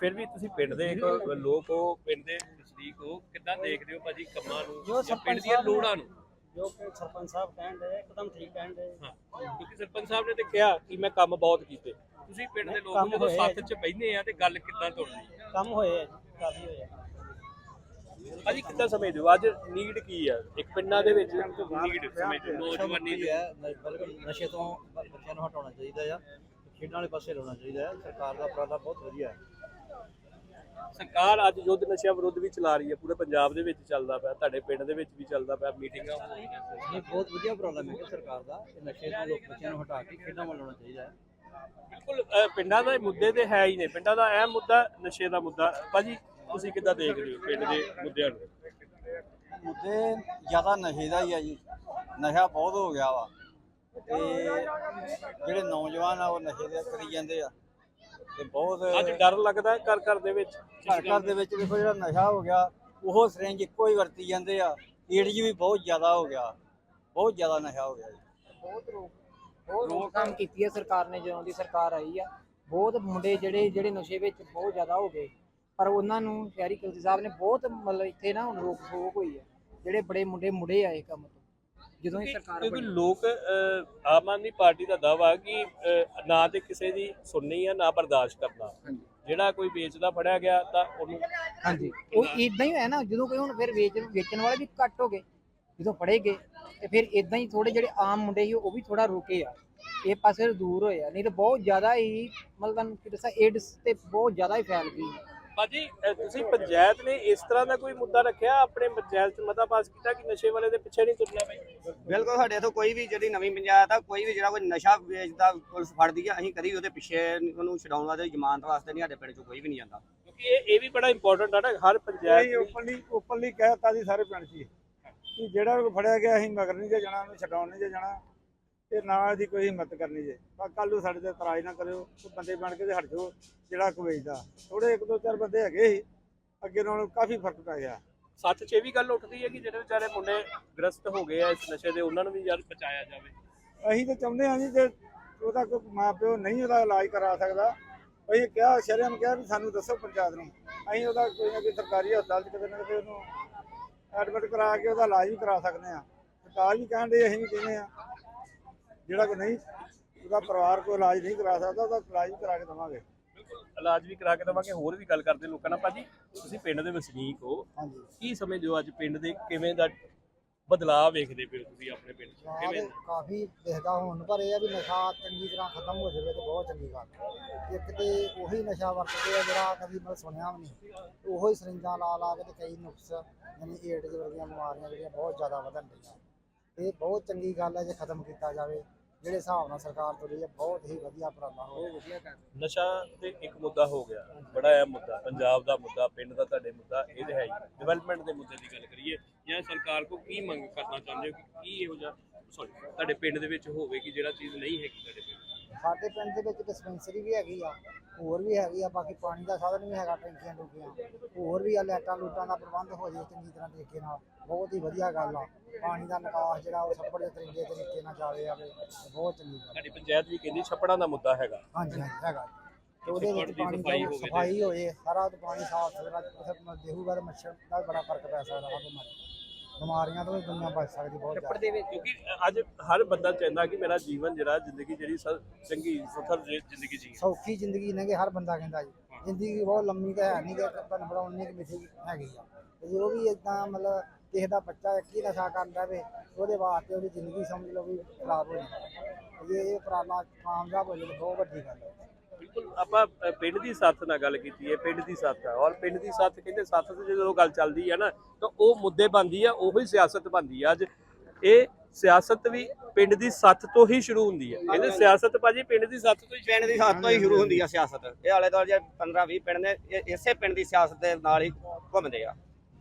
ਫਿਰ ਵੀ ਤੁਸੀਂ ਪਿੰਡ ਦੇ ਇੱਕ ਲੋਕ ਹੋ ਪਿੰਡ ਦੇ ਵਸਨੀਕ ਹੋ ਕਿੱਦਾਂ ਦੇਖਦੇ ਹੋ ਭਾਜੀ ਕੰਮਾਂ ਨੂੰ ਜੋ ਪਿੰਡ ਦੀਆਂ ਲੋੜਾਂ ਨੂੰ? ਜੋ ਕਿ ਸਰਪੰਚ ਸਾਹਿਬ ਕਹਿਣ ਦੇ ਇੱਕਦਮ ਠੀਕ ਕਹਿਣ ਦੇ ਹਾਂ ਕਿਉਂਕਿ ਸਰਪੰਚ ਸਾਹਿਬ ਨੇ ਤੇ ਕਿਹਾ ਕਿ ਮੈਂ ਕੰਮ ਬਹੁਤ ਕੀਤੇ। ਤੁਸੀਂ ਪਿੰਡ ਦੇ ਲੋਕ ਕੰਮ ਜਦੋਂ ਹੋਏ ਸੱਥ 'ਚ ਬੈਠਨੇ ਆ ਤੇ ਗੱਲ ਕਿੱਦਾਂ ਤੁਰਦੀ ਕੰਮ ਹੋਏ ਆ ਜੀ, ਕਾਫੀ ਭਾਜੀ ਕਿੱਦਾਂ ਸਮਝਦੇ ਹੋ? ਅੱਜ ਨੀਡ ਕੀ ਆ? ਇੱਕ ਪਿੰਡਾਂ ਦੇ ਵਿੱਚ ਨੀਡ ਸਮਝਦੇ ਹੋ? ਨੌਜਵਾਨੀ ਦੀ ਹੈ ਨ- ਬਲਕਿ ਨਸ਼ੇ ਤੋਂ ਬੱਚਿਆਂ ਨੂੰ ਹਟਾਉਣਾ ਚਾਹੀਦਾ ਆ। ਖੇਡਾਂ ਵਾਲੇ ਪਾਸੇ ਲਾਉਣਾ ਚਾਹੀਦਾ ਹੈ ਸਰਕਾਰ ਦਾ ਉਪਰਾਲਾ ਬਹੁਤ ਵਧੀਆ ਹੈ ਸਰਕਾਰ ਅੱਜ ਯੁੱਧ ਨਸ਼ਿਆਂ ਵਿਰੁੱਧ ਵੀ ਚਲਾ ਰਹੀ ਹੈ ਪੂਰੇ ਪੰਜਾਬ ਦੇ ਵਿੱਚ ਚੱਲਦਾ ਪਿਆ। ਤੁਹਾਡੇ ਪਿੰਡ ਦੇ ਵਿੱਚ ਵੀ ਚੱਲਦਾ ਪਿਆ। ਮੀਟਿੰਗਾਂ ਹੋ ਇਹ ਬਹੁਤ ਵਧੀਆ ਉਪਰਾਲਾ ਮੈਂ ਕਿਹਾ ਸਰਕਾਰ ਦਾ। ਇਹ ਨਸ਼ੇ ਤੋਂ ਲੋਕ ਬੱਚਿਆਂ ਨੂੰ ਹਟਾ ਕੇ ਖੇਡਾਂ ਵੱਲ ਲਾਉਣਾ ਚਾਹੀਦਾ ਹੈ ਬਿਲਕੁਲ ਪਿੰਡਾਂ ਦਾ ਇਹ ਮੁੱਦੇ ਤੇ ਹੈ ਹੀ ਨੇ ਪਿੰਡਾਂ ਦਾ ਅਹਿਮ ਮੁੱਦਾ ਨਸ਼ੇ ਦਾ ਮੁੱਦਾ। ਭਾਜੀ ਤੁਸੀਂ ਕਿੱਦਾਂ ਦੇਖਦੇ ਹੋ ਪਿੰਡ ਦੇ ਮੁੱਦਿਆਂ ਨੂੰ? ਮੁੱਦੇ ਜ਼ਿਆਦਾ ਨਸ਼ੇ ਦਾ ਹੀ ਆ ਜੀ। ਨਸ਼ਾ ਬਹੁਤ ਹੋ ਗਿਆ ਵਾ। ਤੇ ਜਿਹੜੇ ਨੌਜਵਾਨ ਆ ਉਹ ਨਸ਼ੇ ਦੇ ਕਰੀ ਜਾਂਦੇ ਆ। ਤੇ ਬਹੁਤ ਅੱਜ ਡਰ ਲੱਗਦਾ ਘਰ ਘਰ ਦੇ ਵਿੱਚ? ਘਰ ਘਰ ਦੇ ਵਿੱਚ ਦੇਖੋ ਜਿਹੜਾ ਨਸ਼ਾ ਹੋ ਗਿਆ ਉਹ ਸਿਰਿੰਜ ਇੱਕੋ ਹੀ ਵਰਤੀ ਜਾਂਦੇ ਆ। ਏਡਜ ਵੀ ਬਹੁਤ ਜ਼ਿਆਦਾ ਹੋ ਗਿਆ। ਬਹੁਤ ਜ਼ਿਆਦਾ ਨਸ਼ਾ ਹੋ ਗਿਆ ਜੀ। ਬਹੁਤ ਰੋਕ ਬਹੁਤ ਰੋਕਥਾਮ ਕੀਤੀ ਹੈ ਸਰਕਾਰ ਨੇ ਜਦੋਂ ਦੀ ਸਰਕਾਰ ਆਈ ਆ। ਬਹੁਤ ਮੁੰਡੇ ਜਿਹੜੇ ਜਿਹੜੇ ਨਸ਼ੇ ਵਿੱਚ ਬਹੁਤ ਜ਼ਿਆਦਾ ਹੋ ਗਏ। ਪਰ ਉਹਨਾਂ ਨੂੰ ਸ਼ਹਿਰੀ ਕਲਸੀ ਸਾਹਿਬ ਨੇ ਬਹੁਤ ਮਤਲਬ ਇੱਥੇ ਨਾ ਹੁਣ ਰੋਕ ਸੋਕ ਹੋਈ ਹੈ। ਜਿਹੜੇ ਬੜੇ ਮੁੰਡੇ ਮੁੜੇ ਆਏ ਕੰਮ ਤੋਂ ਜਦੋਂ ਹੀ ਸਰਕਾਰ ਕਿਉਂਕਿ ਬਣੀ। ਲੋਕ ਅਹ, ਆਮ ਆਦਮੀ ਪਾਰਟੀ ਦਾ ਦਾਵਾ ਕਿ ਅਹ, ਨਾ ਤੇ ਕਿਸੇ ਦੀ ਸੁਣਨੀ ਆ ਨਾ ਬਰਦਾਸ਼ਤ ਕਰਨਾ। ਜਿਹੜਾ ਕੋਈ ਵੇਚਦਾ ਫੜਿਆ ਗਿਆ ਤਾਂ ਉਹਨੂੰ ਹਾਂਜੀ। ਉਹ ਇਦਾਂ ਹੀ ਹੋਇਆ ਨਾ ਜਦੋਂ ਕੋਈ ਹੁਣ ਫਿਰ ਵੇਚ ਵੇਚਣ ਵਾਲੇ ਵੀ ਘੱਟ ਹੋ ਗਏ ਜਦੋਂ ਫੜੇ ਗਏ ਤੇ ਫਿਰ ਇਦਾਂ ਹੀ ਥੋੜੇ ਜਿਹੜੇ ਆਮ ਮੁੰਡੇ ਸੀ ਉਹ ਵੀ ਥੋੜਾ ਰੁਕੇ ਆ। ਇਹ ਪਾਸੇ ਤੋਂ ਦੂਰ ਹੋਏ ਆ ਨਹੀਂ ਤਾਂ ਬਹੁਤ ਜ਼ਿਆਦਾ ਹੀ ਮਤਲਬ ਤੁਹਾਨੂੰ ਕੀ ਦੱਸਾਂ ਏਡਸ ਤੇ ਬਹੁਤ ਜ਼ਿਆਦਾ ਹੀ ਫੈਲ ਗਈ ਅਹ, ਤੁਸੀਂ ਪੰਚਾਇਤ ਨੇ ਇਸ ਤਰ੍ਹਾਂ ਦਾ ਕੋਈ ਮੁੱਦਾ ਰੱਖਿਆ? ਆਪਣੇ ਪੰਚਾਇਤ 'ਚ ਮਤਾ ਪਾਸ ਕੀਤਾ ਕਿ ਨਸ਼ੇ ਵਾਲੇ ਦੇ ਪਿੱਛੇ ਨਹੀਂ ਤੁਰਨਾ ਪਏ ਬਿਲਕੁਲ ਸਾਡੇ ਇੱਥੋਂ ਕੋਈ ਵੀ ਜਿਹੜੀ ਨਵੀਂ ਪੰਚਾਇਤ ਆ ਕੋਈ ਵੀ ਜਿਹੜਾ ਕੋਈ ਨਸ਼ਾ ਵੇਚਦਾ ਪੁਲਿਸ ਫੜਦੀ ਆ ਅਸੀਂ ਕਦੀ ਉਹਦੇ ਪਿੱਛੇ ਉਹਨੂੰ ਛਡਾਉਣ ਵਾਸਤੇ ਜ਼ਮਾਨਤ ਵਾਸਤੇ ਨਹੀਂ ਸਾਡੇ ਪਿੰਡ ਚੋਂ ਕੋਈ ਵੀ ਨਹੀਂ ਜਾਂਦਾ। ਕਿਉਂਕਿ ਇਹ ਇਹ ਵੀ ਬੜਾ ਇੰਪੋਰਟੈਂਟ ਆ ਨਾ ਹਰ ਪੰਚਾਇਤ ਦੀ- ਓਪਨਲੀ ਓਪਨਲੀ ਕਹਿਤਾ ਜੀ ਸਾਰੇ ਪਿੰਡ 'ਚ ਕਿ ਜਿਹੜਾ ਫੜਿਆ ਗਿਆ ਅਸੀਂ ਮਗਰ ਨਹੀਂ ਜਾਣਾ ਉਹਨੂੰ ਛਡਾਉਣ ਨਹੀਂ ਜਾਣਾ। ਤੇ ਨਾ ਇਹਦੀ ਕੋਈ ਹਿੰਮਤ ਕਰਨੀ ਜੇ। ਕੱਲ ਨੂੰ ਸਾਡੇ ਤੇ ਇਤਰਾਜ਼ ਨਾ ਕਰਿਓ ਕੋਈ ਬੰਦੇ ਬਣ ਕੇ ਤੇ ਹਟ ਜਾਓ ਜਿਹੜਾ ਕੋਈ ਵੇਚਦਾ। ਥੋੜੇ ਇੱਕ ਦੋ ਚਾਰ ਬੰਦੇ ਹੈਗੇ ਸੀ ਅੱਗੇ ਨਾਲੋਂ ਕਾਫੀ ਫ਼ਰਕ ਪੈ ਗਿਆ। ਸੱਚ 'ਚ ਇਹ ਵੀ ਗੱਲ ਉੱਠਦੀ ਹੈ ਕਿ ਜਿਹੜੇ ਵਿਚਾਰੇ ਮੁੰਡੇ ਗ੍ਰਸਤ ਹੋ ਗਏ ਆ ਇਸ ਨਸ਼ੇ ਦੇ ਉਹਨਾਂ ਨੂੰ ਵੀ ਯਾਰ ਬਚਾਇਆ ਜਾਵੇ। ਅਸੀਂ ਤਾਂ ਚਾਹੁੰਦੇ ਹਾਂ ਜੀ ਜੇ ਉਹਦਾ ਕੋਈ ਮਾਂ ਪਿਓ ਨਹੀਂ ਉਹਦਾ ਇਲਾਜ ਕਰਾ ਸਕਦਾ। ਅਸੀਂ ਕਿਹਾ ਸ਼ਰਮ ਕਿਹਾ ਵੀ ਸਾਨੂੰ ਦੱਸੋ ਪੰਚਾਇਤ ਨੂੰ। ਅਸੀਂ ਉਹਦਾ ਕੋਈ ਨਾ ਕੋਈ ਸਰਕਾਰੀ ਹਸਪਤਾਲ 'ਚ ਕਿਤੇ ਨਾ ਕਿਤੇ ਉਹਨੂੰ ਐਡਮਿਟ ਕਰਾ ਕੇ ਉਹਦਾ ਇਲਾਜ ਵੀ ਕਰਾ ਸਕਦੇ ਆ ਸਰਕਾਰ ਵੀ ਕਹਿਣ ਦੇ ਅਸੀਂ ਵੀ ਕਹਿੰਦੇ ਆ ਜਿਹੜਾ ਕੋਈ ਨਹੀਂ ਉਹਦਾ ਪਰਿਵਾਰ ਕੋਈ ਇਲਾਜ ਨਹੀਂ ਕਰਾ ਸਕਦਾ ਉਹਦਾ ਇਲਾਜ ਵੀ ਕਰਾ ਕੇ ਦੇਵਾਂਗੇ। ਇਲਾਜ ਵੀ ਕਰਾ ਕੇ ਦੇਵਾਂਗੇ ਹੋਰ ਵੀ ਗੱਲ ਕਰਦੇ ਲੋਕਾਂ ਨਾਲ। ਭਾਜੀ ਤੁਸੀਂ ਪਿੰਡ ਦੇ ਵਸਨੀਕ ਹੋ। ਕੀ ਸਮਝਦੇ ਹੋ ਅੱਜ ਪਿੰਡ ਦੇ? ਕਿਵੇਂ ਦਾ ਬਦਲਾਅ ਵੇਖਦੇ ਪਏ ਹੋ ਤੁਸੀਂ ਆਪਣੇ ਪਿੰਡ 'ਚ? ਕਿਵੇਂ ਕਾਫੀ ਦਿਖਦਾ ਹੁਣ ਪਰ ਇਹ ਆ ਵੀ ਨਸ਼ਾ ਚੰਗੀ ਤਰ੍ਹਾਂ ਖਤਮ ਹੋ ਜਾਵੇ ਤੇ ਬਹੁਤ ਚੰਗੀ ਗੱਲ। ਇੱਕ ਤੇ ਉਹੀ ਨਸ਼ਾ ਵਰਤਦੇ ਆ ਜਿਹੜਾ ਕਦੀ ਮੈਂ ਸੁਣਿਆ ਵੀ ਨਹੀਂ। ਉਹੋ ਹੀ ਸਰਿੰਜਾਂ ਲਾ ਲਾ ਕੇ ਤੇ ਕਈ ਨੁਕਸ ਯਾਨੀ ਏਡਜ਼ ਵਰਗੀਆਂ ਬਿਮਾਰੀਆਂ ਜਿਹੜੀਆਂ ਬਹੁਤ ਜ਼ਿਆਦਾ ਵਧਣ ਰਹੀਆਂ ਇਹ ਬਹੁਤ ਚੰਗੀ ਗੱਲ ਹੈ ਜੇ ਖਤਮ ਕੀਤਾ ਜਾਵੇ। ਜਿਹੜੇ ਹਿਸਾਬ ਨਾਲ ਸਰਕਾਰ ਤੁਰੀ ਹੈ ਬਹੁਤ ਹੀ ਵਧੀਆ ਉਪਰਾਲਾ ਹੋਇਆ। ਨਸ਼ਾ ਤੇ ਇੱਕ ਮੁੱਦਾ ਹੋ ਗਿਆ ਬੜਾ ਅਹਿਮ ਮੁੱਦਾ। ਪੰਜਾਬ ਦਾ ਮੁੱਦਾ ਪਿੰਡ ਦਾ ਤੁਹਾਡੇ ਮੁੱਦਾ ਇਹ ਤੇ ਹੈ ਹੀ ਡਿਵੈਲਪਮੈਂਟ ਦੇ ਮੁੱਦੇ ਦੀ ਗੱਲ ਕਰੀਏ ਜਾਂ ਸਰਕਾਰ ਕੋ ਕੀ ਮੰਗ ਕਰਨਾ ਚਾਹੁੰਦੇ ਹੋ ਕਿ ਕੀ ਇਹੋ ਜਿਹਾ ਸੌਰੀ ਤੁਹਾਡੇ ਪਿੰਡ ਦੇ ਵਿੱਚ ਹੋਵੇ ਕਿ ਜਿਹੜਾ ਚੀਜ਼ ਨਹੀਂ ਹੈਗੀ ਤੁਹਾਡੇ ਪਿੰਡ ਸਾਡੇ ਪਿੰਡ ਦੇ ਵਿੱਚ ਡਿਸਪੈਂਸਰੀ ਵੀ ਹੈਗੀ ਆ ਹੋਰ ਵੀ ਹੈਗੀ ਆ ਬਾਕੀ ਪਾਣੀ ਦਾ ਸਾਧਨ ਵੀ ਹੈਗਾ ਟੈਂਕੀਆਂ ਟੂਕੀਆਂ। ਹੋਰ ਵੀ ਆ ਲਾਈਟਾਂ ਲੂਟਾਂ ਦਾ ਪ੍ਰਬੰਧ ਹੋ ਜੇ ਚੰਗੀ ਤਰ੍ਹਾਂ ਤਰੀਕੇ ਨਾਲ ਬਹੁਤ ਹੀ ਵਧੀਆ ਗੱਲ ਆ। ਪਾਣੀ ਦਾ ਨਿਕਾਸ ਜਿਹੜਾ ਉਹ ਛੱਪੜ ਦੇ ਤਰੀਕੇ ਤਰੀਕੇ ਨਾਲ ਜਾਵੇ ਆਵੇ ਬਹੁਤ ਚੰਗੀ ਗੱਲ ਸਾਡੀ ਪੰਚਾਇਤ ਵੀ ਕਹਿੰਦੀ ਛੱਪੜਾਂ ਦਾ ਮੁੱਦਾ ਹੈਗਾ। ਹਾਂਜੀ ਹਾਂਜੀ ਹੈਗਾ ਤੇ ਉਹਦੇ ਵਿੱਚ ਪਾਣੀ ਸਫ਼ਾਈ ਹੋਵੇ ਸਾਰਾ ਪਾਣੀ ਸਾਫ਼ ਸੁਥਰਾ ਦੇਹੂਗਾ ਮੱਛਰ ਦਾ ਬੜਾ ਫ਼ਰਕ ਪੈ ਸਕਦਾ ਵਾ ਬਿਮਾਰੀ ਬਿਮਾਰੀਆਂ ਤੋਂ ਵੀ ਦੁਨੀਆ ਬਚ ਸਕਦੀ ਬਹੁਤ ਜ਼ਿਆਦਾ। ਦੇ ਵਿੱਚ। ਕਿਉਂਕਿ ਅੱਜ ਹਰ ਬੰਦਾ ਚਾਹੁੰਦਾ ਕਿ ਮੇਰਾ ਜੀਵਨ ਜਿਹੜਾ ਜ਼ਿੰਦਗੀ ਜਿਹੜੀ ਸ- ਚੰਗੀ ਸੁਖਰ ਜੀ- ਜ਼ਿੰਦਗੀ ਜੀ ਸੌਖੀ ਜ਼ਿੰਦਗੀ ਨੇ ਕਿ ਹਰ ਬੰਦਾ ਕਹਿੰਦਾ ਜੀ। ਜ਼ਿੰਦਗੀ ਬਹੁਤ ਲੰਮੀ ਤਾਂ ਹੈ ਨਹੀਂ ਕਿ ਤੁਹਾਨੂੰ ਬੜਾ ਉਨੀ ਕਿ ਮਿੱਠੀ ਹੈਗੀ ਆ। ਤੇ ਜਦੋਂ ਵੀ ਇਦਾਂ ਮਤਲਬ ਕਿਸੇ ਦਾ ਬੱਚਾ ਇੱਕ ਹੀ ਨਸ਼ਾ ਕਰਦਾ ਵੇ ਉਹਦੇ ਵਾਸਤੇ ਉਹਦੀ ਜ਼ਿੰਦਗੀ ਸਮਝ ਲਓ ਵੀ ਖਰਾਬ ਹੋ ਜਾਂਦੀ ਹੈ। ਜੇ ਇਹ ਉਪਰਾਲਾ ਕਾਮਯਾਬ ਹੋ ਜਾਵੇ ਤਾਂ ਬਹੁਤ ਵੱਡੀ ਗੱਲ ਹੈ। ਬਿਲਕੁਲ ਆਪਾਂ ਪਿੰਡ ਦੀ ਸਾਥ ਨਾਲ ਗੱਲ ਕੀਤੀ ਹੈ ਪਿੰਡ ਦੀ ਸਾਥ ਆ। ਔਰ ਪਿੰਡ ਦੀ ਸਾਥ ਕਹਿੰਦੇ ਸਾਥ ਤੇ ਜਦੋਂ ਗੱਲ ਚੱਲਦੀ ਹੈ ਨਾ ਤਾਂ ਉਹ ਮੁੱਦੇ ਬਣਦੀ ਆ ਉਹੀ ਸਿਆਸਤ ਬਣਦੀ ਆ। ਅੱਜ ਇਹ ਸਿਆਸਤ ਵੀ ਪਿੰਡ ਦੀ ਸਾਥ ਤੋਂ ਹੀ ਸ਼ੁਰੂ ਹੁੰਦੀ ਹੈ ਕਹਿੰਦੇ ਸਿਆਸਤ ਭਾਜੀ ਪਿੰਡ ਦੀ ਸਾਥ ਤੋਂ ਹੀ ਪਿੰਡ ਦੀ ਸਾਥ ਤੋਂ ਹੀ ਸ਼ੁਰੂ ਹੁੰਦੀ ਆ ਸਿਆਸਤ। ਇਹ ਆਲੇ ਦੁਆਲੇ ਜਿਹੜੇ 15 20 ਪਿੰਡ ਨੇ ਇਹ ਇਸੇ ਪਿੰਡ ਦੀ ਸਿਆਸਤ ਦੇ ਨਾਲ ਹੀ ਘੁੰਮਦੇ ਆ।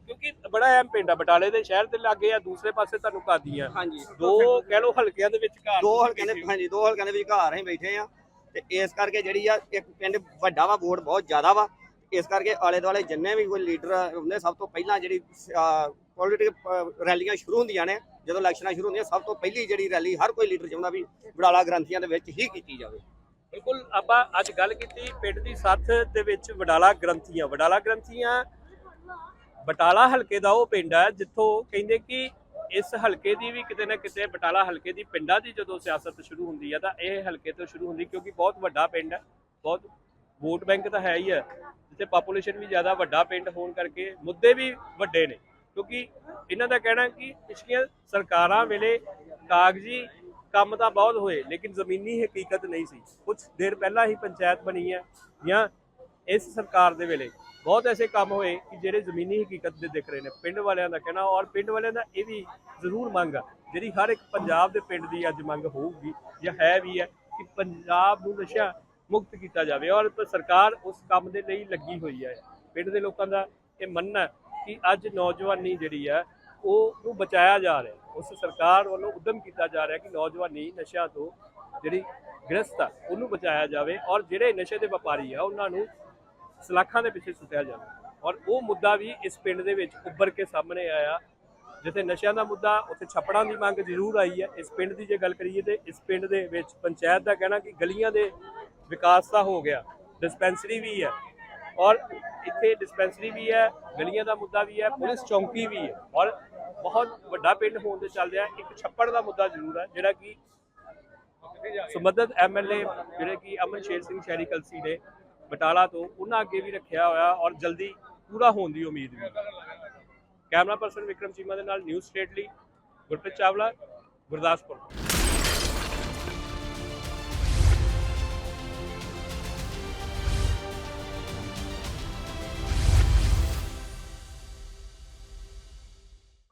ਕਿਉਂਕਿ ਬੜਾ ਅਹਿਮ ਪਿੰਡ ਆ ਬਟਾਲੇ ਦੇ ਸ਼ਹਿਰ ਦੇ ਲਾਗੇ ਆ ਦੂਸਰੇ ਪਾਸੇ ਤੁਹਾਨੂੰ ਕਾਦੀਆਂ ਹਾਂਜੀ। ਦੋ ਕਹਿ ਲਓ ਹਲਕਿਆਂ ਦੇ ਵਿੱਚ ਘਰ ਦੋ ਹਲਕਿਆਂ ਦੇ ਹਾਂਜੀ ਦੋ ਹਲਕਿਆਂ ਦੇ ਵਿੱਚ ਘਰ ਅਸੀਂ ਬੈਠੇ ਆ। ਤੇ ਇਸ ਕਰਕੇ ਜਿਹੜੀ ਆ, ਇੱਕ ਪਿੰਡ ਵੱਡਾ ਵਾ, ਵੋਟ ਬਹੁਤ ਜ਼ਿਆਦਾ ਵਾ। ਇਸ ਕਰਕੇ ਆਲੇ ਦੁਆਲੇ ਜਿੰਨੇ ਵੀ ਕੋਈ ਲੀਡਰ ਹੁੰਦੇ, ਸਭ ਤੋਂ ਪਹਿਲਾਂ ਜਿਹੜੀ ਪੋਲਿਟਿਕ ਰੈਲੀਆਂ ਸ਼ੁਰੂ ਹੁੰਦੀਆਂ ਨੇ, ਜਦੋਂ ਇਲੈਕਸ਼ਨਾਂ ਸ਼ੁਰੂ ਹੁੰਦੀਆਂ, ਸਭ ਤੋਂ ਪਹਿਲੀ ਜਿਹੜੀ ਰੈਲੀ ਹਰ ਕੋਈ ਲੀਡਰ ਚਾਹੁੰਦਾ ਵੀ ਵਡਾਲਾ ਗ੍ਰੰਥੀਆਂ ਦੇ ਵਿੱਚ ਹੀ ਕੀਤੀ ਜਾਵੇ। ਬਿਲਕੁਲ, ਆਪਾਂ ਅੱਜ ਗੱਲ ਕੀਤੀ ਪਿੰਡ ਦੀ ਸੱਥ ਦੇ ਵਿੱਚ ਵਡਾਲਾ ਗ੍ਰੰਥੀਆਂ। ਵਡਾਲਾ ਗ੍ਰੰਥੀਆਂ, ਬਟਾਲਾ ਹਲਕੇ ਦਾ ਉਹ ਪਿੰਡ ਹੈ ਜਿੱਥੋਂ ਕਹਿੰਦੇ ਕਿ ਇਸ ਹਲਕੇ ਦੀ ਵੀ ਕਿਤੇ ਨਾ ਕਿਤੇ ਬਟਾਲਾ ਹਲਕੇ ਦੀ ਪਿੰਡਾਂ ਦੀ ਜਦੋਂ ਸਿਆਸਤ ਸ਼ੁਰੂ ਹੁੰਦੀ ਹੈ ਤਾਂ ਇਹ ਹਲਕੇ ਤੋਂ ਸ਼ੁਰੂ ਹੁੰਦੀ ਕਿਉਂਕਿ ਬਹੁਤ ਵੱਡਾ ਪਿੰਡ ਹੈ ਬਹੁਤ ਵੋਟ ਬੈਂਕ ਤਾਂ ਹੈ ਹੀ ਹੈ ਜਿੱਥੇ ਪਾਪੂਲੇਸ਼ਨ ਵੀ ਜ਼ਿਆਦਾ ਵੱਡਾ ਪਿੰਡ ਹੋਣ ਕਰਕੇ ਮੁੱਦੇ ਵੀ ਵੱਡੇ ਨੇ। ਕਿਉਂਕਿ ਇਹਨਾਂ ਦਾ ਕਹਿਣਾ ਕਿ ਪਿਛਲੀਆਂ ਸਰਕਾਰਾਂ ਵੇਲੇ ਕਾਗਜ਼ੀ ਕੰਮ ਤਾਂ ਬਹੁਤ ਹੋਏ, ਲੇਕਿਨ ਜ਼ਮੀਨੀ ਹਕੀਕਤ ਨਹੀਂ ਸੀ। ਕੁਝ ਦੇਰ ਪਹਿਲਾਂ ਹੀ ਪੰਚਾਇਤ ਬਣੀ ਹੈ ਜਾਂ ਇਸ ਸਰਕਾਰ ਦੇ ਵੇਲੇ ਬਹੁਤ ਐਸੇ ਕੰਮ ਹੋਏ ਕਿ ਜਿਹੜੇ ਜ਼ਮੀਨੀ ਹਕੀਕਤ ਦੇ ਦਿਖ ਰਹੇ ਨੇ, ਪਿੰਡ ਵਾਲਿਆਂ ਦਾ ਕਹਿਣਾ ਔਰ ਪਿੰਡ ਵਾਲਿਆਂ ਦਾ ਇਹ ਵੀ ਜ਼ਰੂਰ ਮੰਗ ਆ, ਜਿਹੜੀ ਹਰ ਇੱਕ ਪੰਜਾਬ ਦੇ ਪਿੰਡ ਦੀ ਅੱਜ ਮੰਗ ਹੋਊਗੀ ਜਾਂ ਹੈ ਵੀ ਹੈ ਕਿ ਪੰਜਾਬ ਨੂੰ ਨਸ਼ਾ ਮੁਕਤ ਕੀਤਾ ਜਾਵੇ ਔਰ ਸਰਕਾਰ ਉਸ ਕੰਮ ਦੇ ਲਈ ਲੱਗੀ ਹੋਈ ਹੈ। ਪਿੰਡ ਦੇ ਲੋਕਾਂ ਦਾ ਇਹ ਮੰਨਣਾ ਕਿ ਅੱਜ ਨੌਜਵਾਨੀ ਜਿਹੜੀ ਹੈ, ਉਹ ਨੂੰ ਬਚਾਇਆ ਜਾ ਰਿਹਾ ਉਸ ਸਰਕਾਰ ਵੱਲੋਂ ਉਦਮ ਕੀਤਾ ਜਾ ਰਿਹਾ ਕਿ ਨੌਜਵਾਨੀ ਨਸ਼ਿਆਂ ਤੋਂ ਜਿਹੜੀ ਗ੍ਰਸਤ ਆ, ਉਹਨੂੰ ਬਚਾਇਆ ਜਾਵੇ ਔਰ ਜਿਹੜੇ ਨਸ਼ੇ ਦੇ ਵਪਾਰੀ ਆ, ਉਹਨਾਂ ਨੂੰ ਸਲਾਖਾਂ ਦੇ ਪਿੱਛੇ ਸੁੱਟਿਆ ਜਾਵੇ। ਔਰ ਉਹ ਮੁੱਦਾ ਵੀ ਇਸ ਪਿੰਡ ਦੇ ਵਿੱਚ ਉੱਭਰ ਕੇ ਸਾਹਮਣੇ ਆਇਆ। ਜਿੱਥੇ ਨਸ਼ਿਆਂ ਦਾ ਮੁੱਦਾ, ਉੱਥੇ ਛੱਪੜਾਂ ਦੀ ਮੰਗ ਜ਼ਰੂਰ ਆਈ ਹੈ। ਇਸ ਪਿੰਡ ਦੀ ਜੇ ਗੱਲ ਕਰੀਏ ਤੇ ਇਸ ਪਿੰਡ ਦੇ ਵਿੱਚ ਪੰਚਾਇਤ ਦਾ ਕਹਿਣਾ ਕਿ ਗਲੀਆਂ ਦੇ ਵਿਕਾਸ ਤਾਂ ਹੋ ਗਿਆ, ਡਿਸਪੈਂਸਰੀ ਵੀ ਹੈ। ਔਰ ਇੱਥੇ ਡਿਸਪੈਂਸਰੀ ਵੀ ਹੈ, ਗਲੀਆਂ ਦਾ ਮੁੱਦਾ ਵੀ ਹੈ, ਪੁਲਿਸ ਚੌਂਕੀ ਵੀ ਹੈ। ਔਰ ਬਹੁਤ ਵੱਡਾ ਪਿੰਡ ਹੋਣ ਦੇ ਚੱਲਦਿਆਂ ਇੱਕ ਛੱਪੜ ਦਾ ਮੁੱਦਾ ਜ਼ਰੂਰ ਹੈ, ਜਿਹੜਾ ਕਿ ਸੁਮਦਦ ਐਮਐਲਏ ਜਿਹੜੇ ਕਿ ਅਮਨ ਸ਼ੇਰ ਸਿੰਘ ਸ਼ਹਿਰੀ ਕਲਸੀ ਨੇ ਬਟਾਲਾ ਤੋਂ ਉਹਨਾਂ ਅੱਗੇ ਵੀ ਰੱਖਿਆ ਹੋਇਆ ਔਰ ਜਲਦੀ ਪੂਰਾ ਹੋਣ ਦੀ ਉਮੀਦ ਵੀ। ਕੈਮਰਾ ਪਰਸਨ ਵਿਕਰਮ ਚੀਮਾ ਦੇ ਨਾਲ ਨਿਊਜ਼ ਸਟੇਟ ਗੁਰਪ੍ਰੀਤ ਚਾਵਲਾ, ਗੁਰਦਾਸਪੁਰ।